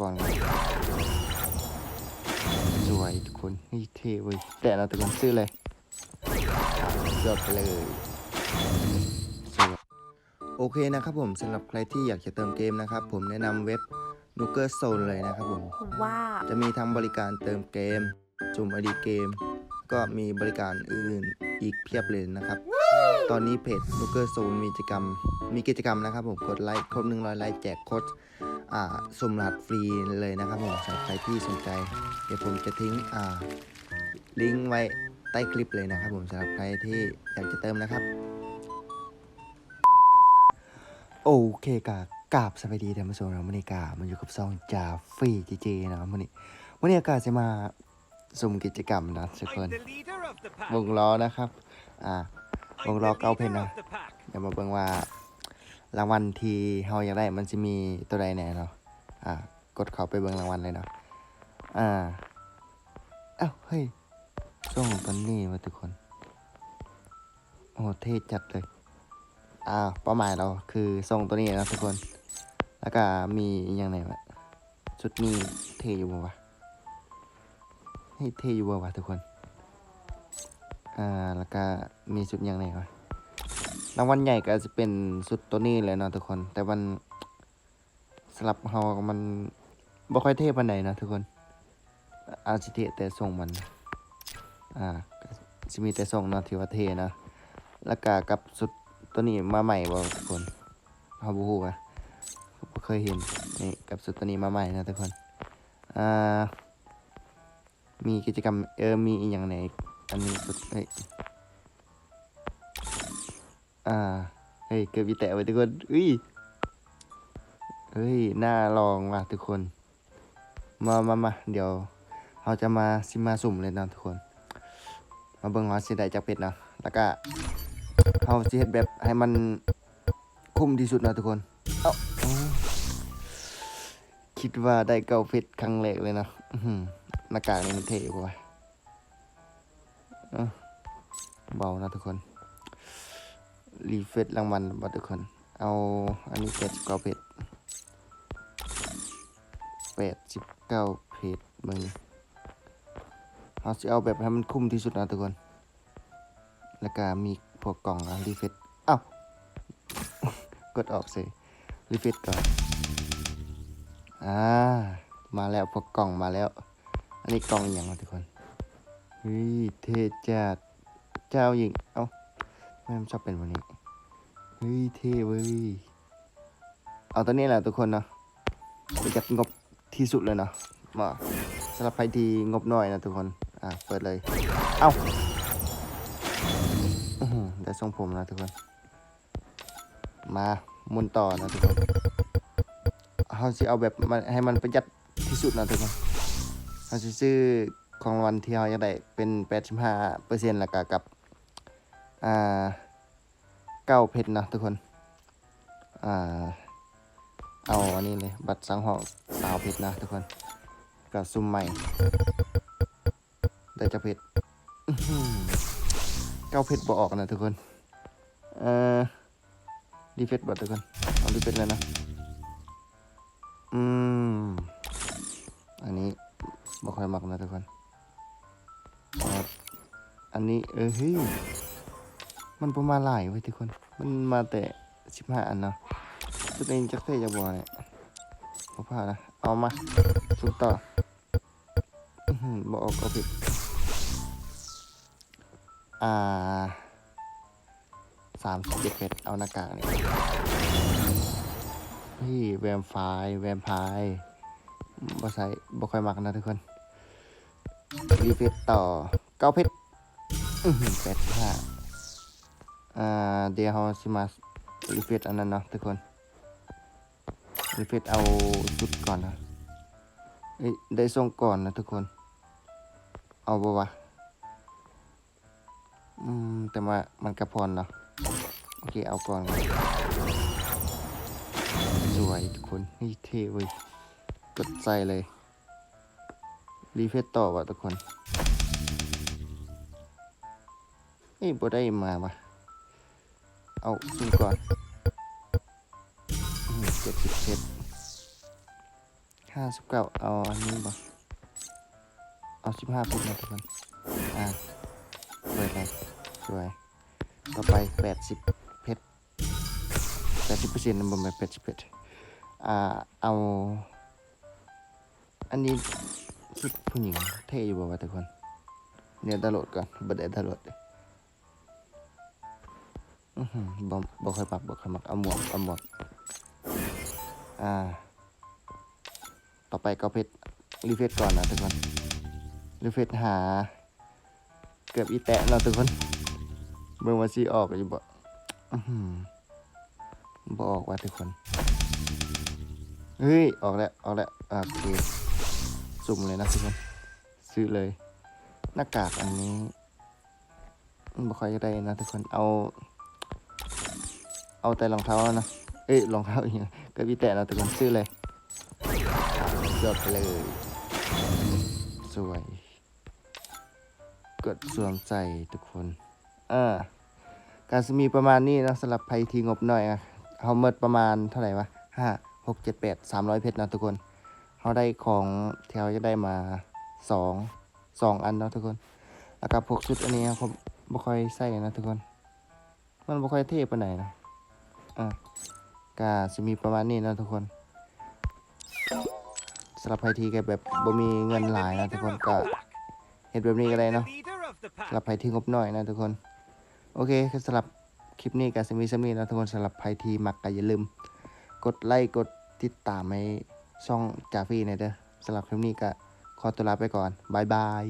ก่อนเลยสวยทุกคนนี่เท่เว้ยแต่เราทุกคนซื้อเลยยอดไปเลยสวยโอเคนะครับผมสำหรับใครที่อยากจะเติมเกมนะครับ ผมแนะนำเว็บ n u k e r Zone เลยนะครับผมว่าจะมีทั้งบริการเติมเกม จุ่มไอดีเกม ก็มีบริการอื่นๆอีกเพียบเลยนะครับ ตอนนี้เพจ n u k e r Zone มีกิจกรรม มีกิจกรรมนะครับผมกดไลค์ครบ100ไลค์แจกโค้ดอ่า สุ่มรหัสฟรีเลยนะครับผมสำหรับใครที่สนใจ เดี๋ยวผมจะทิ้งลิงก์ไว้ใต้คลิปเลยนะครับผมสำหรับใครที่อยากจะเติมนะครับ โอเคกากาบสวัสดีท่านผู้ชมนะวันนี้กามันอยู่กับซองจาฟรีจีเจนะครับวันนี้วันนี้อากาศจะมาสุ่มกิจกรรมนะทุกคนวงล้อนะครับ อ่าวงล้อเก้าเพนนะเดี๋ยวมาเบิ่งว่า รางวัลที่เฮาอยากได้มันจะมีตัวใดแน่เนาะอ่ากดเข้าไปเบิ่งรางวัลเลยเนาะอ่าเอ้าเฮ้ยส่งตอนนี้มาทุกคน โอ้เท่จัดเลยอ่าเป้าหมายเราคือส่งตัวนี้นะทุกคน แล้วก็มีอย่างไหนวะชุดนี้เท่อยู่บ่วะเฮ้เท่อยู่บ่วะทุกคนอ่าแล้วก็มีชุดอย่างไหนวะ รางวัลใหญ่ก็จะเป็นสุดตัวนี้เลยเนาะทุกคน แต่มันสลับเฮามันบ่ค่อยเท่ปานใดเนะทุกคน อาจิเทแต่ทรงมัน อ่าก็สิมีแต่ทรงเนาะที่ว่าเทนะ แล้วก็กับสุดตัวนี้มาใหม่บ่ทุกคนเฮาบ่ฮู้อะบ่เคยเห็นนี่กับสุดตัวนี้มาใหม่นะทุกคน อ่า มีกิจกรรมเออมีอีกอย่างไหนอันนี้สุดเฮ้ย อ่า เฮ้ย เกือบมีแตะไว้ทุกคน อุ้ย เฮ้ย น่าลองว่ะทุกคน มามามาเดี๋ยวเราจะมาซิมาสุ่มเลยนะทุกคน มาเบิ่งว่าสิได้จากเป็ดเนาะ แล้วก็เราสิเฮ็ดแบบให้มันคุ้มที่สุดนะทุกคน เอ้าคิดว่าได้เก้าเพชรครั้งแรกเลยนะอื้อหือหน้ากากนี่มันเท่กว่าเอ้าเบานะทุกคน รีเฟซรางวัลบัตทุกคน เอาอันนี้แปดสิบเก้าเพจแปดสิบเก้าเพจมึงเอาสิเอาแบบให้มันคุ้มที่สุดนะทุกคน แล้วก็มีพวกกล่องอะรีเฟซเอ้ากดออกสิรีเฟซก่อนอ่ามาแล้วพวกกล่องมาแล้ว อันนี้กล่องอย่างวะทุกคนเฮ้ยเทจัดเจ้าหญิงเอ้า ม่ชอบเป็นวันนี้เฮ้ยเท่เว้ยเอาตัวนี้แหละทุกคนเนาะประหยัดงบที่สุดเลยเนาะมาสำหรับใครที่งบน้อยนะทุกคนอะเปิดเลย เอ้าอื้อหือได้ทรงผมนะทุกคน มาหมุนต่อนะทุกคนเขาสิเอาแบบมันให้มันประหยัดที่สุดนะทุกคนเขาสิซื้อของรางวัลที่เขาอยากได้เป็น85เปอร์เซ็นต์แล้วก็กับ อ่าเก้าเพชรนะทุกคน อ่า เอาอันนี้เลย บัตรสังหอกสาวเพชรนะทุกคนกับซุ่มใหม่ ได้จะเพชรเก้าเพชรบอออกนะทุกคน เอ่อดีเพชรบอทุกคน เอาดีเพชรเลยนะ อืม อันนี้บ่ค่อยมักนะทุกคน อันนี้เออเฮ้ย มันประมาณหลายไว้ยทุกคน มันมาแต่สิบห้าอันเนาะตัวเองจักเท่จะบัวเนี่ยพอผ่านะ เอามาสุดต่อบอกออกก็ผิด อ่าสามสิบเจ็ดเอาหน้ากากนี่พี่แวมไฟแวมไพร์บ่ใส่บ่ค่อยมักนะทุกคนรีเฟซต่อเก้าเพชรแปดห้า อ่าเดี๋ยวเราสิมารีเฟซอันนั้นเนาะทุกคนรีเฟซเอาชุดก่อนนะเอ้ยได้ส่งก่อนนะทุกคน เอาบ่วะอืมแต่ว่ามันกระพรเนาะโอเคเอาก่อนสวยทุกคนนี่เท่เว้ยกดใจเลยรีเฟซต่อวะทุกคนเอ้ยบ่ได้มาวะ เอาซุ่มก่อนเจ็ดสิบเจ็ดห้าสิบเก้าเอาอันนี้บ่เอาสิบห้าปุ๊บนะทุกคนอ่าเปิดเลยสวย ต่อไปแปดสิบเพชรแปดสิบเปอร์เซ็นต์นะบ่แม่แปดสิบเพชรอ่า เอา อันนี้ชุดผู้หญิงเท่อยู่บ่วะทุกคน เนี่ยดาวโหลดก่อนบ่ได้ดาวน์โหลดเลย บ่บ่ค่อยปรับบ่ค่อยมักเอาหมวกเอาหมวกอ่า ต่อไปก็เพชรรีเฟซก่อนนะทุกคนรีเฟซหา เกือบอีแตะเนาทุกคนเบิ่งว่าสิออกอยู่บ่อื้อหือบ่ออกว่ะทุกคน เฮ้ย ออกแล้ว ออกแล้วโอเคสุ่มเลยนะทุกคน ซื้อเลย หน้ากากอันนี้บ่ค่อยจะได้นะทุกคนเอา เอาแต่รองเท้านะ เอ้ยรองเท้าอีกอย่างเกือบอีแตะนะทุกคนซื้อเลยยอดไปเลย สวย กดสวมใส่ทุกคน อ่า การจะมีประมาณนี้นะสำหรับไพทีงบหน่อยอะเขาเมิดประมาณเท่าไหร่วะห้าหกเจ็ดแปดสามร้อยเพชรนะทุกคนเขาได้ของแถวจะได้มาสองสองอันนะทุกคน แล้วก็พวกชุดอันนี้ผมบ่ค่อยใส่นะทุกคน มันบ่ค่อยเท่ปไหนนะ อ่าก็จะมีประมาณนี้นะทุกคนสำหรับไพทีแกแบบบ่มีเงินหลายนะทุกคนก็เห็นแบบนี้ก็ได้เนาะสำหรับใครที่งบหน่อยนะทุกคน โอเคสำหรับคลิปนี้กับสมีสมีนะทุกคนสำหรับใครที่มักก็อย่าลืม กดไลค์กดติดตามให้ช่องจาฟี่หน่อยเด้อสำหรับคลิปนี้ก็ขอตัวลาไปก่อนบายบาย